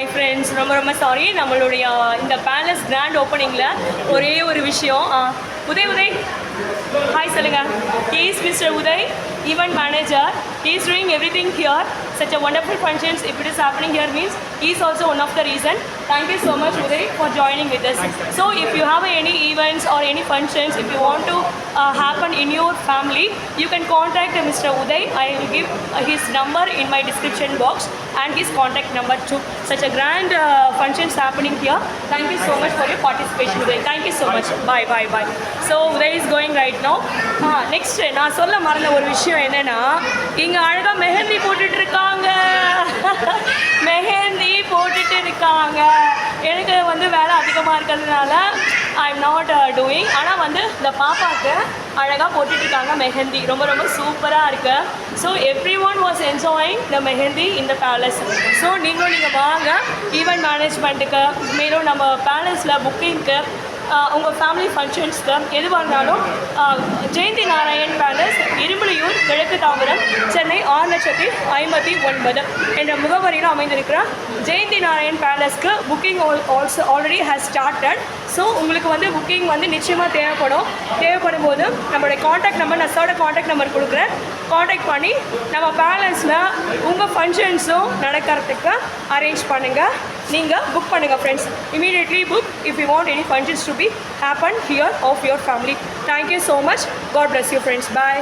Hi friends ரொம்ப ரொம்ப sorry நம்மளுடைய இந்த பேலஸ் கிராண்ட் ஓப்பனிங்கில் ஒரே ஒரு விஷயம். உதய் உதய். ஹாய் சொல்லுங்க. Guys mister Uday event manager is doing everything here such a wonderful functions if it is happening here means he is also one of the reason thank you so much uday for joining with us so if you have any events or any functions if you want to uh, happen in your family you can contact uh, mr uday i will give uh, his number in my description box and his contact number too such a grand uh, functions happening here thank you so much for your participation uday thank you so much bye bye bye so uday is going right now uh, next நான் சொல்ல மறந்த ஒரு விஷயம் என்னன்னா இங்க அழகா மெஹந்தி போட்டுட்டு இருக்காங்க. மெஹந்தி போட்டுட்டு இருக்காங்க. எனக்கு வந்து வேலை அதிகமாக இருக்கிறதுனால ஐ எம் நாட் டூயிங் ஆனால் வந்து இந்த பாப்பாவுக்கு அழகாக போட்டுட்டு இருக்காங்க மெஹந்தி. ரொம்ப ரொம்ப சூப்பராக இருக்கு. So everyone was enjoying the mehndi இந்த பேலஸ் ஸோ நீங்களும் நீங்கள் வாங்க. ஈவெண்ட் மேனேஜ்மெண்ட்டுக்கு மேலும் நம்ம பேலஸில் புக்கிங்க்கு உங்கள் ஃபேமிலி ஃபங்க்ஷன்ஸ்க்கு எதுவாக இருந்தாலும் uh, ஜெயந்தி நாராயண் கிழக்கு தாம்பரம் சென்னை ஆறு லட்சத்தி ஐம்பத்தி ஒன்பது என்ற முகவரியில் அமைந்திருக்கிற Jayanthi Narayan பேலஸ்க்கு booking also already has started so உங்களுக்கு வந்து புக்கிங் வந்து நிச்சயமாக தேவைப்படும். தேவைப்படும் போது நம்மளுடைய காண்டாக்ட் நம்பர் நான் காண்டாக்ட் நம்பர் கொடுக்குறேன். காண்டாக்ட் பண்ணி நம்ம பேலன்ஸில் உங்கள் ஃபங்க்ஷன்ஸும் நடக்கிறதுக்கு அரேஞ்ச் பண்ணுங்கள் நீங்கள் புக் பண்ணுங்கள் friends immediately book if you want any functions to be happen here of your family thank you so much god bless you friends bye